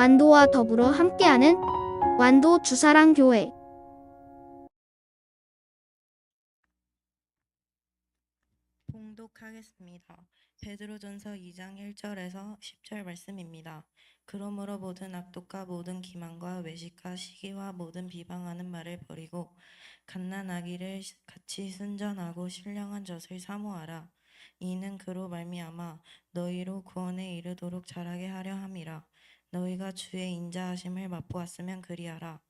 완도와 더불어 함께하는 완도 주사랑 교회 봉독하겠습니다. 베드로전서 2장 1절에서 10절 말씀입니다. 그러므로 모든 악독과 모든 기만과 외식과 시기와 모든 비방하는 말을 버리고 갓난아기를 같이 순전하고 신령한 젖을 사모하라. 이는 그로 말미암아 너희로 구원에 이르도록 자라게 하려 함이라. 너희가 주의 인자하심을 맛보았으면 그리하라.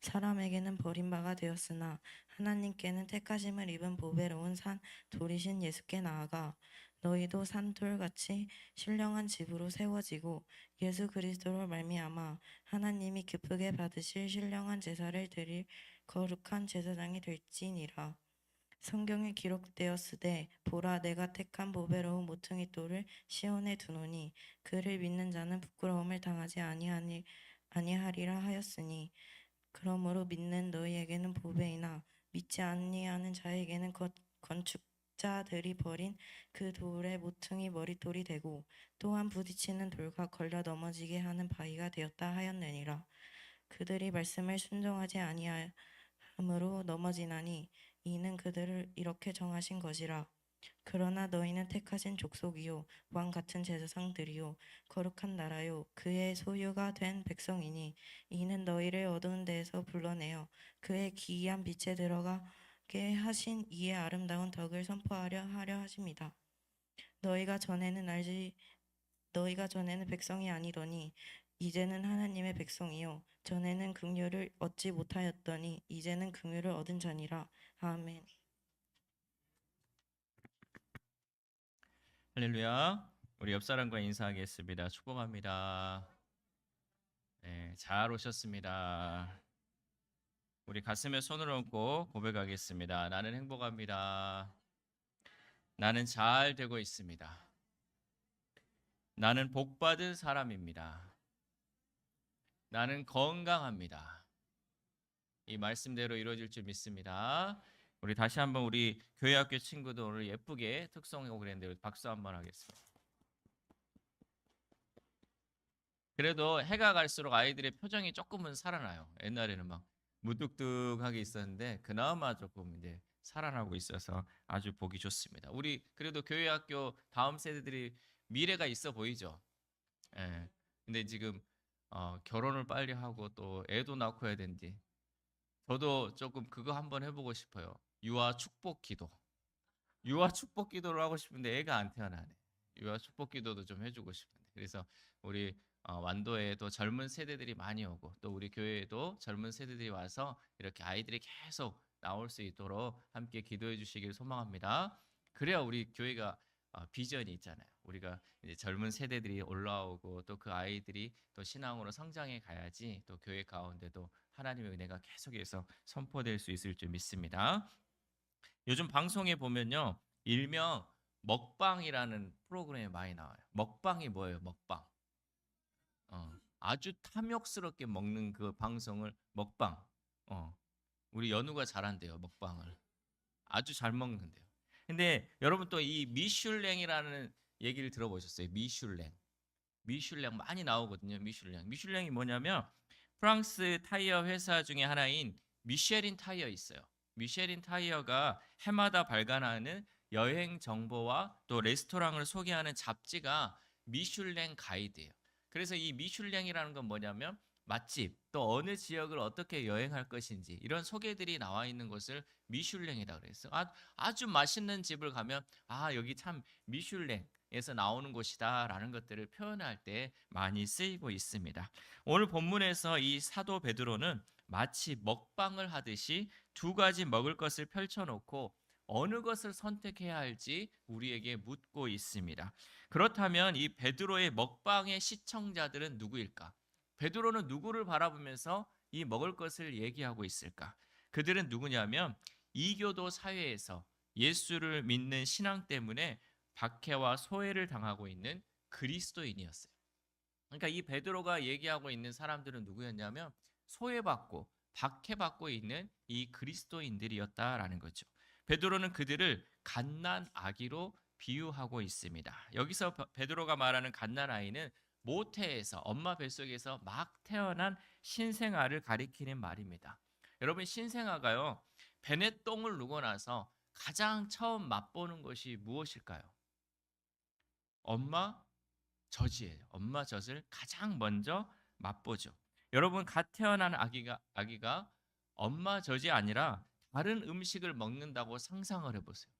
사람에게는 버림바가 되었으나 하나님께는 택하심을 입은 보배로운 산 돌이신 예수께 나아가 너희도 산돌같이 신령한 집으로 세워지고 예수 그리스도로 말미암아 하나님이 기쁘게 받으실 신령한 제사를 드릴 거룩한 제사장이 될지니라. 성경에 기록되었으되 보라 내가 택한 보배로운 모퉁이 돌을 시온에 두노니 그를 믿는 자는 부끄러움을 당하지 아니하니 아니하리라 하였으니 그러므로 믿는 너희에게는 보배이나 믿지 아니하는 자에게는 건- 건축자들이 버린 그 돌의 모퉁이 머릿돌이 되고 또한 부딪히는 돌과 걸려 넘어지게 하는 바위가 되었다 하였느니라. 그들이 말씀을 순종하지 아니함으로 넘어지나니 이는 그들을 이렇게 정하신 것이라 그러나 너희는 택하신 족속이요 왕 같은 제사장들이요 거룩한 나라요 그의 소유가 된 백성이니 이는 너희를 어두운 데에서 불러내어 그의 기이한 빛에 들어가게 하신 이의 아름다운 덕을 선포하려 하려 하십니다. 너희가 전에는 알지 너희가 전에는 백성이 아니더니 이제는 하나님의 백성이요 전에는 긍휼을 얻지 못하였더니 이제는 긍휼을 얻은 자니라 아멘. 할렐루야. 우리 옆 사람과 인사하겠습니다. 축복합니다. 네, 잘 오셨습니다. 우리 가슴에 손을 얹고 고백하겠습니다. 나는 행복합니다. 나는 잘 되고 있습니다. 나는 복받은 사람입니다. 나는 건강합니다. 이 말씀대로 이루어질 줄 믿습니다. 우리 다시 한번 우리 교회 학교 친구들 오늘 예쁘게 특성하고 그랬는데 박수 한번 하겠습니다. 그래도 해가 갈수록 아이들의 표정이 조금은 살아나요. 옛날에는 막 무뚝뚝하게 있었는데 그나마 조금 이제 살아나고 있어서 아주 보기 좋습니다. 우리 그래도 교회 학교 다음 세대들이 미래가 있어 보이죠. 예. 근데 지금 어, 결혼을 빨리 하고 또 애도 낳고 해야 되는데 저도 조금 그거 한번 해보고 싶어요. 유아 축복 기도. 유아 축복 기도를 하고 싶은데 애가 안 태어나네. 유아 축복 기도도 좀 해주고 싶은데. 그래서 우리 어, 완도에도 젊은 세대들이 많이 오고 또 우리 교회에도 젊은 세대들이 와서 이렇게 아이들이 계속 나올 수 있도록 함께 기도해 주시길 소망합니다. 그래야 우리 교회가 어, 비전이 있잖아요. 우리가 이제 젊은 세대들이 올라오고 또 그 아이들이 또 신앙으로 성장해 가야지 또 교회 가운데도 하나님의 은혜가 계속해서 선포될 수 있을 줄 믿습니다. 요즘 방송에 보면요. 일명 먹방이라는 프로그램이 많이 나와요. 먹방이 뭐예요? 먹방. 어, 아주 탐욕스럽게 먹는 그 방송을 먹방. 어, 우리 연우가 잘한대요. 먹방을. 아주 잘 먹는데요. 근데 여러분 또 이 미슐랭이라는 얘기를 들어보셨어요? 미슐랭. 미슐랭 많이 나오거든요. 미슐랭. 미슐랭이 뭐냐면 프랑스 타이어 회사 중에 하나인 미쉐린 타이어 있어요. 미쉐린 타이어가 해마다 발간하는 여행 정보와 또 레스토랑을 소개하는 잡지가 미슐랭 가이드예요. 그래서 이 미슐랭이라는 건 뭐냐면 맛집 또 어느 지역을 어떻게 여행할 것인지 이런 소개들이 나와 있는 것을 미슐랭이다 그랬어요. 아, 아주 맛있는 집을 가면 아 여기 참 미슐랭 에서 나오는 곳이다라는 것들을 표현할 때 많이 쓰이고 있습니다. 오늘 본문에서 이 사도 베드로는 마치 먹방을 하듯이 두 가지 먹을 것을 펼쳐놓고 어느 것을 선택해야 할지 우리에게 묻고 있습니다. 그렇다면 이 베드로의 먹방의 시청자들은 누구일까? 베드로는 누구를 바라보면서 이 먹을 것을 얘기하고 있을까? 그들은 누구냐면 이교도 사회에서 예수를 믿는 신앙 때문에 박해와 소외를 당하고 있는 그리스도인이었어요. 그러니까 이 베드로가 얘기하고 있는 사람들은 누구였냐면 소외받고 박해받고 있는 이 그리스도인들이었다라는 거죠. 베드로는 그들을 갓난 아기로 비유하고 있습니다. 여기서 베- 베드로가 말하는 갓난 아이는 모태에서 엄마 뱃속에서 막 태어난 신생아를 가리키는 말입니다. 여러분 신생아가요 벤의 똥을 누고 나서 가장 처음 맛보는 것이 무엇일까요? 엄마 젖이에요. 엄마 젖을 가장 먼저 맛보죠. 여러분 갓 태어난 아기가 아기가 엄마 젖이 아니라 다른 음식을 먹는다고 상상을 해보세요.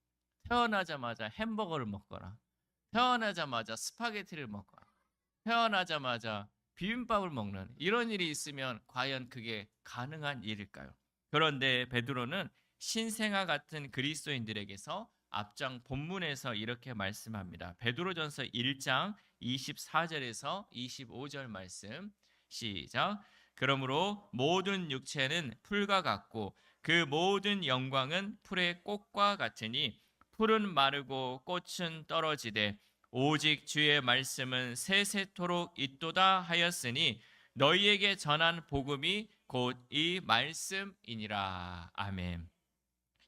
태어나자마자 햄버거를 먹거나 태어나자마자 스파게티를 먹거나 태어나자마자 비빔밥을 먹는 이런 일이 있으면 과연 그게 가능한 일일까요? 그런데 베드로는 신생아 같은 그리스도인들에게서 앞장 본문에서 이렇게 말씀합니다. 베드로전서 1장 24절에서 25절 말씀 시작. 그러므로 모든 육체는 풀과 같고 그 모든 영광은 풀의 꽃과 같으니 풀은 마르고 꽃은 떨어지되 오직 주의 말씀은 세세토록 있도다 하였으니 너희에게 전한 복음이 곧 이 말씀이니라. 아멘.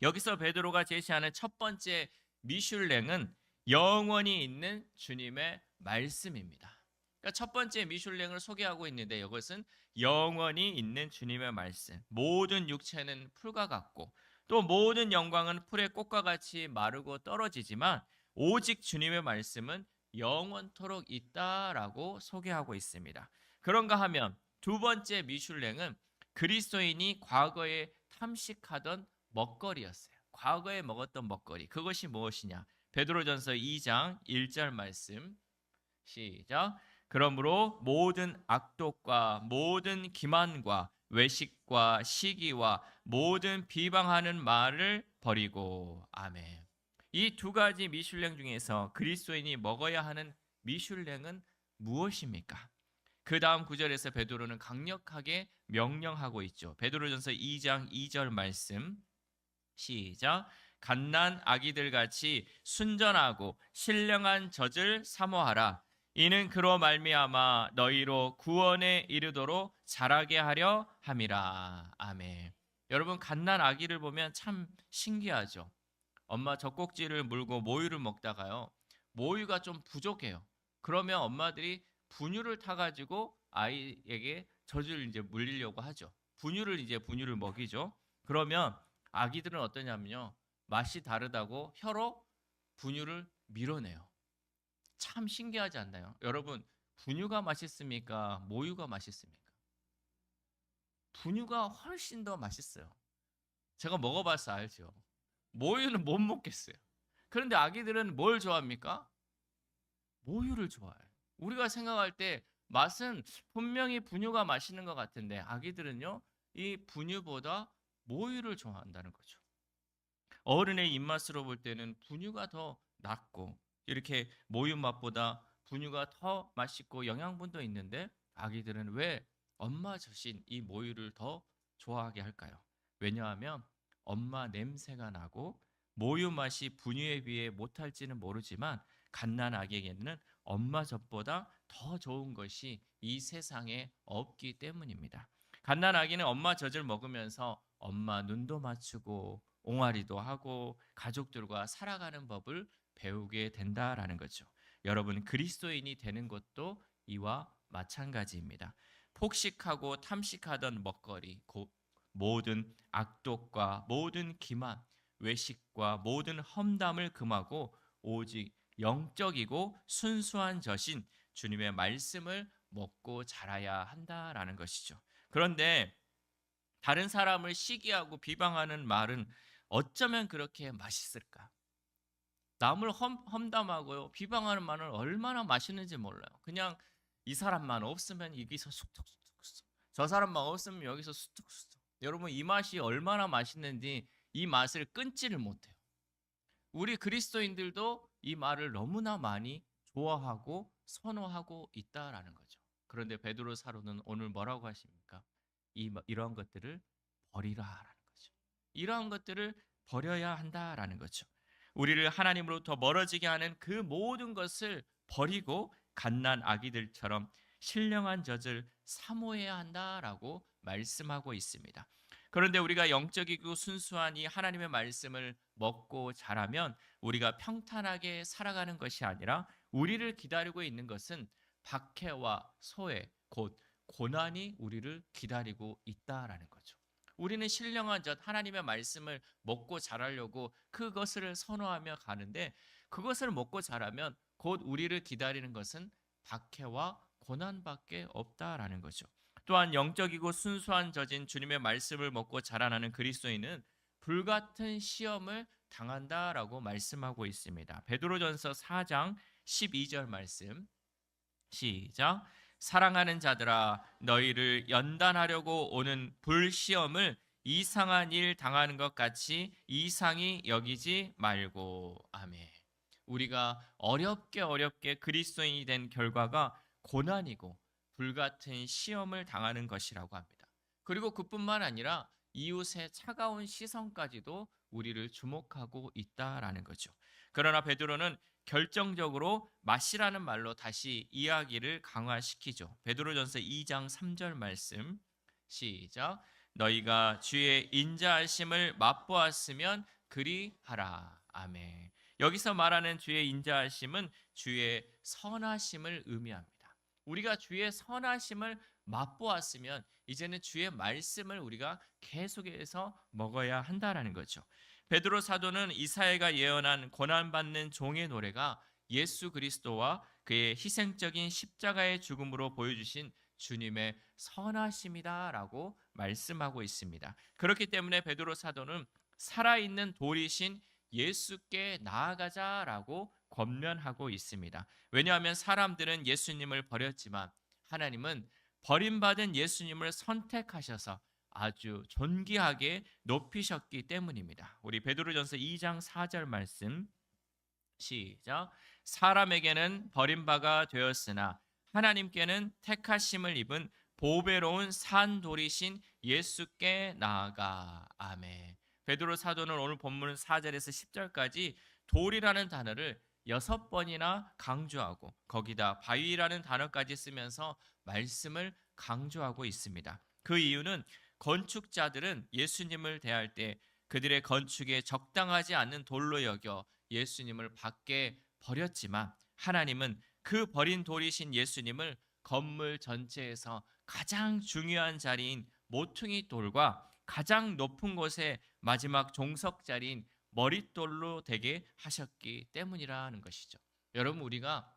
여기서 베드로가 제시하는 첫 번째 미슐랭은 영원히 있는 주님의 말씀입니다. 그러니까 첫 번째 미슐랭을 소개하고 있는데 이것은 영원히 있는 주님의 말씀. 모든 육체는 풀과 같고 또 모든 영광은 풀의 꽃과 같이 마르고 떨어지지만 오직 주님의 말씀은 영원토록 있다라고 소개하고 있습니다. 그런가 하면 두 번째 미슐랭은 그리스도인이 과거에 탐식하던 먹거리였어요. 과거에 먹었던 먹거리. 그것이 무엇이냐? 베드로전서 2장 1절 말씀. 시작. 그러므로 모든 악독과 모든 기만과 외식과 시기와 모든 비방하는 말을 버리고 아멘. 이 두 가지 미슐랭 중에서 그리스도인이 먹어야 하는 미슐랭은 무엇입니까? 그 다음 구절에서 베드로는 강력하게 명령하고 있죠. 베드로전서 2장 2절 말씀 시작. 갓난 아기들 같이 순전하고 신령한 젖을 사모하라. 이는 그로 말미암아 너희로 구원에 이르도록 자라게 하려 함이라. 아멘. 여러분 갓난 아기를 보면 참 신기하죠. 엄마 젖꼭지를 물고 모유를 먹다가요. 모유가 좀 부족해요. 그러면 엄마들이 분유를 타 가지고 아이에게 젖을 이제 물리려고 하죠. 분유를 이제 분유를 먹이죠. 그러면 아기들은 어떠냐면요. 맛이 다르다고 혀로 분유를 밀어내요. 참 신기하지 않나요? 여러분, 분유가 맛있습니까? 모유가 맛있습니까? 분유가 훨씬 더 맛있어요. 제가 먹어봐서 알죠. 모유는 못 먹겠어요. 그런데 아기들은 뭘 좋아합니까? 모유를 좋아해요. 우리가 생각할 때 맛은 분명히 분유가 맛있는 것 같은데 아기들은요, 이 분유보다 모유를 좋아한다는 거죠. 어른의 입맛으로 볼 때는 분유가 더 낫고 이렇게 모유 맛보다 분유가 더 맛있고 영양분도 있는데 아기들은 왜 엄마 젖인 이 모유를 더 좋아하게 할까요? 왜냐하면 엄마 냄새가 나고 모유 맛이 분유에 비해 못할지는 모르지만 갓난 아기에게는 엄마 젖보다 더 좋은 것이 이 세상에 없기 때문입니다. 갓난 아기는 엄마 젖을 먹으면서 엄마 눈도 맞추고 옹알이도 하고 가족들과 살아가는 법을 배우게 된다라는 거죠. 여러분 그리스도인이 되는 것도 이와 마찬가지입니다. 폭식하고 탐식하던 먹거리, 곧 모든 악독과 모든 기만, 외식과 모든 험담을 금하고 오직 영적이고 순수한 젖인 주님의 말씀을 먹고 자라야 한다라는 것이죠. 그런데 다른 사람을 시기하고 비방하는 말은 어쩌면 그렇게 맛있을까? 남을 험, 험담하고 요 비방하는 말은 얼마나 맛있는지 몰라요. 그냥 이 사람만 없으면 여기서 쑥쑥쑥쑥 저 사람만 없으면 여기서 쑥쑥쑥 여러분 이 맛이 얼마나 맛있는지 이 맛을 끊지를 못해요. 우리 그리스도인들도 이 말을 너무나 많이 좋아하고 선호하고 있다라는 거죠. 그런데 베드로 사로는 오늘 뭐라고 하십니까? 이 이러한 것들을 버리라라는 거죠. 이러한 것들을 버려야 한다라는 거죠. 우리를 하나님으로부터 멀어지게 하는 그 모든 것을 버리고 갓난 아기들처럼 신령한 젖을 사모해야 한다라고 말씀하고 있습니다. 그런데 우리가 영적이고 순수한 이 하나님의 말씀을 먹고 자라면 우리가 평탄하게 살아가는 것이 아니라 우리를 기다리고 있는 것은 박해와 소외 곧 고난이 우리를 기다리고 있다라는 거죠. 우리는 신령한 젖 하나님의 말씀을 먹고 자라려고 그것을 선호하며 가는데 그것을 먹고 자라면 곧 우리를 기다리는 것은 박해와 고난밖에 없다라는 거죠. 또한 영적이고 순수한 젖인 주님의 말씀을 먹고 자라나는 그리스도인은 불같은 시험을 당한다라고 말씀하고 있습니다. 베드로전서 4장 12절 말씀 시작 사랑하는 자들아 너희를 연단하려고 오는 불시험을 이상한 일 당하는 것 같이 이상히 여기지 말고 아멘. 우리가 어렵게 어렵게 그리스도인이 된 결과가 고난이고 불같은 시험을 당하는 것이라고 합니다. 그리고 그뿐만 아니라 이웃의 차가운 시선까지도 우리를 주목하고 있다라는 거죠. 그러나 베드로는 결정적으로 마시라는 말로 다시 이야기를 강화시키죠. 베드로전서 2장 3절 말씀 시작 너희가 주의 인자하심을 맛보았으면 그리하라. 아멘. 여기서 말하는 주의 인자하심은 주의 선하심을 의미합니다. 우리가 주의 선하심을 맛보았으면 이제는 주의 말씀을 우리가 계속해서 먹어야 한다라는 거죠. 베드로 사도는 이사야가 예언한 고난 받는 종의 노래가 예수 그리스도와 그의 희생적인 십자가의 죽음으로 보여주신 주님의 선하심이다라고 말씀하고 있습니다. 그렇기 때문에 베드로 사도는 살아있는 돌이신 예수께 나아가자라고 권면하고 있습니다. 왜냐하면 사람들은 예수님을 버렸지만 하나님은 버림받은 예수님을 선택하셔서 아주 존귀하게 높이셨기 때문입니다. 우리 베드로전서 2장 4절 말씀 시작 사람에게는 버림바가 되었으나 하나님께는 택하심을 입은 보배로운 산돌이신 예수께 나아가 아멘. 베드로 사도는 오늘 본문 4절에서 10절까지 돌이라는 단어를 여섯 번이나 강조하고 거기다 바위라는 단어까지 쓰면서 말씀을 강조하고 있습니다. 그 이유는 건축자들은 예수님을 대할 때 그들의 건축에 적당하지 않는 돌로 여겨 예수님을 밖에 버렸지만 하나님은 그 버린 돌이신 예수님을 건물 전체에서 가장 중요한 자리인 모퉁이 돌과 가장 높은 곳에 마지막 종석 자리인 머릿돌로 되게 하셨기 때문이라는 것이죠. 여러분 우리가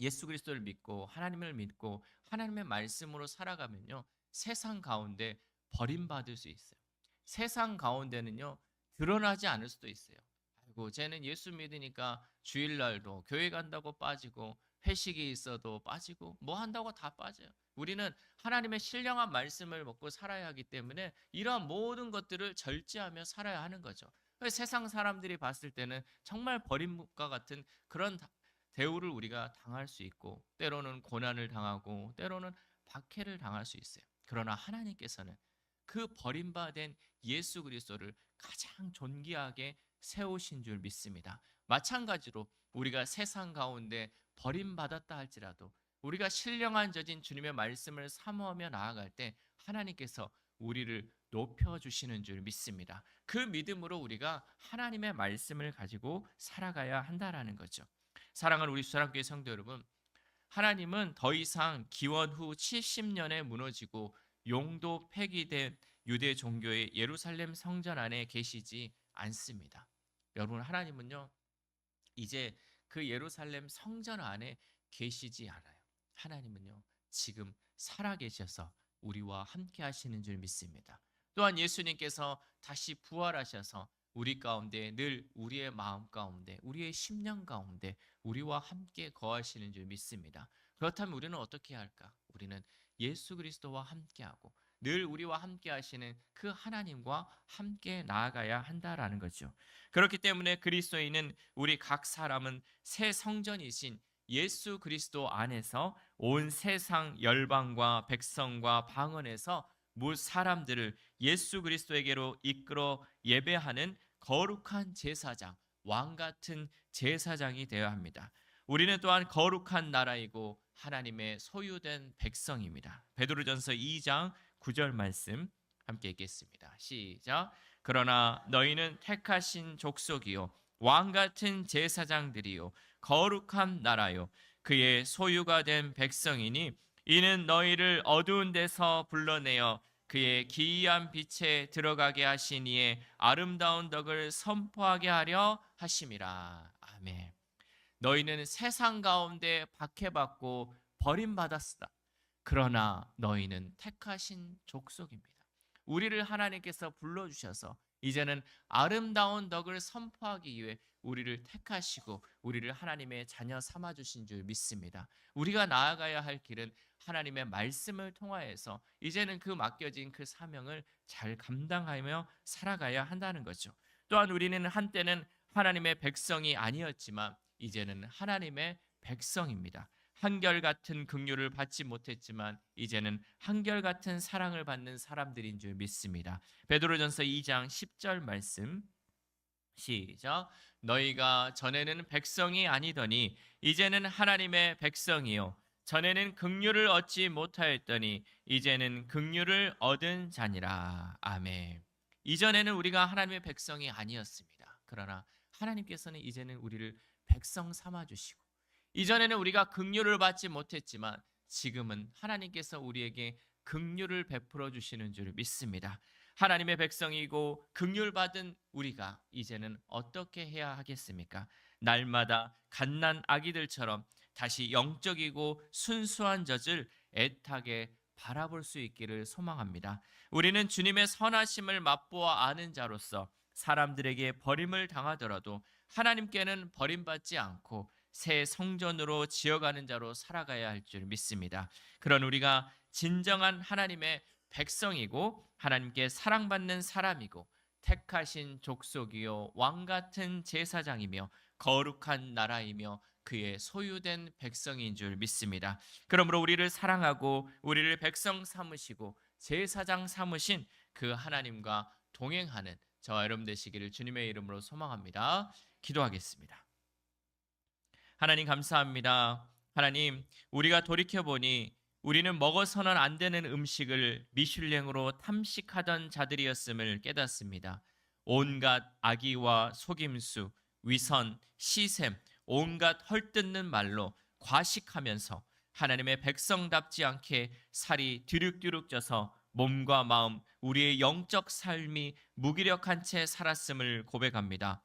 예수 그리스도를 믿고 하나님을 믿고 하나님의 말씀으로 살아가면요. 세상 가운데 버림받을 수 있어요. 세상 가운데는요. 드러나지 않을 수도 있어요. 아이고 쟤는 예수 믿으니까 주일날도 교회 간다고 빠지고 회식이 있어도 빠지고 뭐 한다고 다 빠져요. 우리는 하나님의 신령한 말씀을 먹고 살아야 하기 때문에 이러한 모든 것들을 절제하며 살아야 하는 거죠. 세상 사람들이 봤을 때는 정말 버림과 같은 그런 대우를 우리가 당할 수 있고 때로는 고난을 당하고 때로는 박해를 당할 수 있어요. 그러나 하나님께서는 그 버림받은 예수 그리스도를 가장 존귀하게 세우신 줄 믿습니다. 마찬가지로 우리가 세상 가운데 버림받았다 할지라도 우리가 신령한 젖인 주님의 말씀을 사모하며 나아갈 때 하나님께서 우리를 높여 주시는 줄 믿습니다. 그 믿음으로 우리가 하나님의 말씀을 가지고 살아가야 한다라는 거죠. 사랑하는 우리 수사랑교회 성도 여러분, 하나님은 더 이상 기원 후 70년에 무너지고 용도 폐기된 유대 종교의 예루살렘 성전 안에 계시지 않습니다. 여러분 하나님은요 이제 그 예루살렘 성전 안에 계시지 않아요. 하나님은요 지금 살아 계셔서 우리와 함께 하시는 줄 믿습니다. 또한 예수님께서 다시 부활하셔서 우리 가운데 늘 우리의 마음 가운데 우리의 심령 가운데 우리와 함께 거하시는 줄 믿습니다. 그렇다면 우리는 어떻게 할까? 우리는 예수 그리스도와 함께하고 늘 우리와 함께 하시는 그 하나님과 함께 나아가야 한다라는 거죠. 그렇기 때문에 그리스도인은 우리 각 사람은 새 성전이신 예수 그리스도 안에서 온 세상 열방과 백성과 방언에서 무 사람들을 예수 그리스도에게로 이끌어 예배하는 거룩한 제사장, 왕 같은 제사장이 되어야 합니다. 우리는 또한 거룩한 나라이고 하나님의 소유된 백성입니다. 베드로전서 2장 9절 말씀 함께 읽겠습니다. 시작. 그러나 너희는 택하신 족속이요 왕 같은 제사장들이요 거룩한 나라요 그의 소유가 된 백성이니 이는 너희를 어두운 데서 불러내어 그의 기이한 빛에 들어가게 하시니에 아름다운 덕을 선포하게 하려 하심이라. 아멘. 너희는 세상 가운데 박해받고 버림받았으나 그러나 너희는 택하신 족속입니다. 우리를 하나님께서 불러주셔서 이제는 아름다운 덕을 선포하기 위해 우리를 택하시고 우리를 하나님의 자녀 삼아 주신 줄 믿습니다. 우리가 나아가야 할 길은 하나님의 말씀을 통하여서 이제는 그 맡겨진 그 사명을 잘 감당하며 살아가야 한다는 거죠. 또한 우리는 한때는 하나님의 백성이 아니었지만 이제는 하나님의 백성입니다. 한결같은 긍휼을 받지 못했지만 이제는 한결같은 사랑을 받는 사람들인 줄 믿습니다. 베드로전서 2장 10절 말씀 시작 너희가 전에는 백성이 아니더니 이제는 하나님의 백성이요 전에는 긍휼을 얻지 못하였더니 이제는 긍휼을 얻은 자니라 아멘. 이전에는 우리가 하나님의 백성이 아니었습니다. 그러나 하나님께서는 이제는 우리를 백성 삼아 주시고 이전에는 우리가 긍휼을 받지 못했지만 지금은 하나님께서 우리에게 긍휼을 베풀어 주시는 줄 믿습니다. 하나님의 백성이고 긍휼 받은 우리가 이제는 어떻게 해야 하겠습니까? 날마다 갓난 아기들처럼 다시 영적이고 순수한 젖을 애타게 바라볼 수 있기를 소망합니다. 우리는 주님의 선하심을 맛보아 아는 자로서 사람들에게 버림을 당하더라도 하나님께는 버림받지 않고 새 성전으로 지어가는 자로 살아가야 할 줄 믿습니다. 그런 우리가 진정한 하나님의 백성이고 하나님께 사랑받는 사람이고 택하신 족속이요 왕 같은 제사장이며 거룩한 나라이며 그의 소유된 백성인 줄 믿습니다. 그러므로 우리를 사랑하고 우리를 백성 삼으시고 제사장 삼으신 그 하나님과 동행하는 저와 여러분 되시기를 주님의 이름으로 소망합니다. 기도하겠습니다. 하나님 감사합니다. 하나님, 우리가 돌이켜 보니 우리는 먹어서는 안 되는 음식을 미슐랭으로 탐식하던 자들이었음을 깨닫습니다. 온갖 악의와 속임수, 위선, 시샘, 온갖 헐뜯는 말로 과식하면서 하나님의 백성답지 않게 살이 뒤룩뒤룩 쪄서 몸과 마음, 우리의 영적 삶이 무기력한 채 살았음을 고백합니다.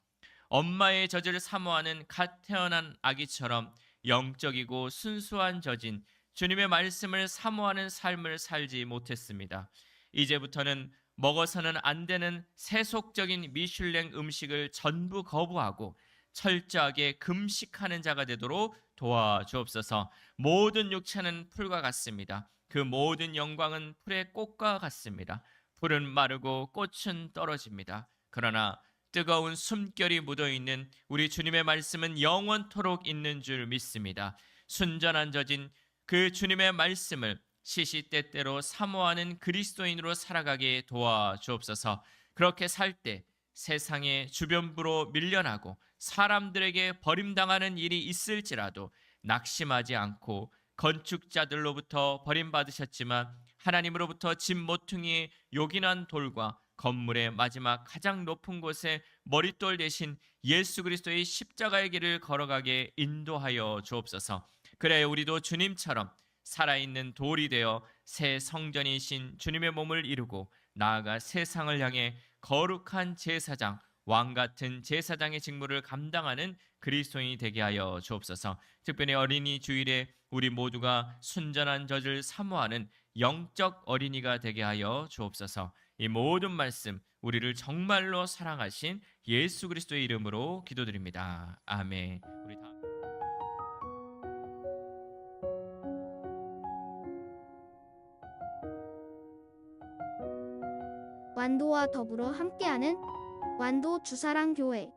엄마의 젖을 사모하는 갓 태어난 아기처럼 영적이고 순수한 젖인 주님의 말씀을 사모하는 삶을 살지 못했습니다. 이제부터는 먹어서는 안 되는 세속적인 미슐랭 음식을 전부 거부하고 철저하게 금식하는 자가 되도록 도와주옵소서. 모든 육체는 풀과 같습니다. 그 모든 영광은 풀의 꽃과 같습니다. 풀은 마르고 꽃은 떨어집니다. 그러나 뜨거운 숨결이 묻어 있는 우리 주님의 말씀은 영원토록 있는 줄 믿습니다. 순전한 젖인 그 주님의 말씀을 시시때때로 사모하는 그리스도인으로 살아가게 도와주옵소서. 그렇게 살 때 세상의 주변부로 밀려나고 사람들에게 버림당하는 일이 있을지라도 낙심하지 않고 건축자들로부터 버림받으셨지만 하나님으로부터 집 모퉁이에 요긴한 돌과 건물의 마지막 가장 높은 곳에 머릿돌 대신 예수 그리스도의 십자가의 길을 걸어가게 인도하여 주옵소서. 그래 우리도 주님처럼 살아있는 돌이 되어 새 성전이신 주님의 몸을 이루고 나아가 세상을 향해 거룩한 제사장 왕 같은 제사장의 직무를 감당하는 그리스도인이 되게 하여 주옵소서. 특별히 어린이 주일에 우리 모두가 순전한 젖을 사모하는 영적 어린이가 되게 하여 주옵소서. 이 모든 말씀 우리를 정말로 사랑하신 예수 그리스도의 이름으로 기도드립니다. 아멘. 완도와 더불어 함께하는 완도 주사랑 교회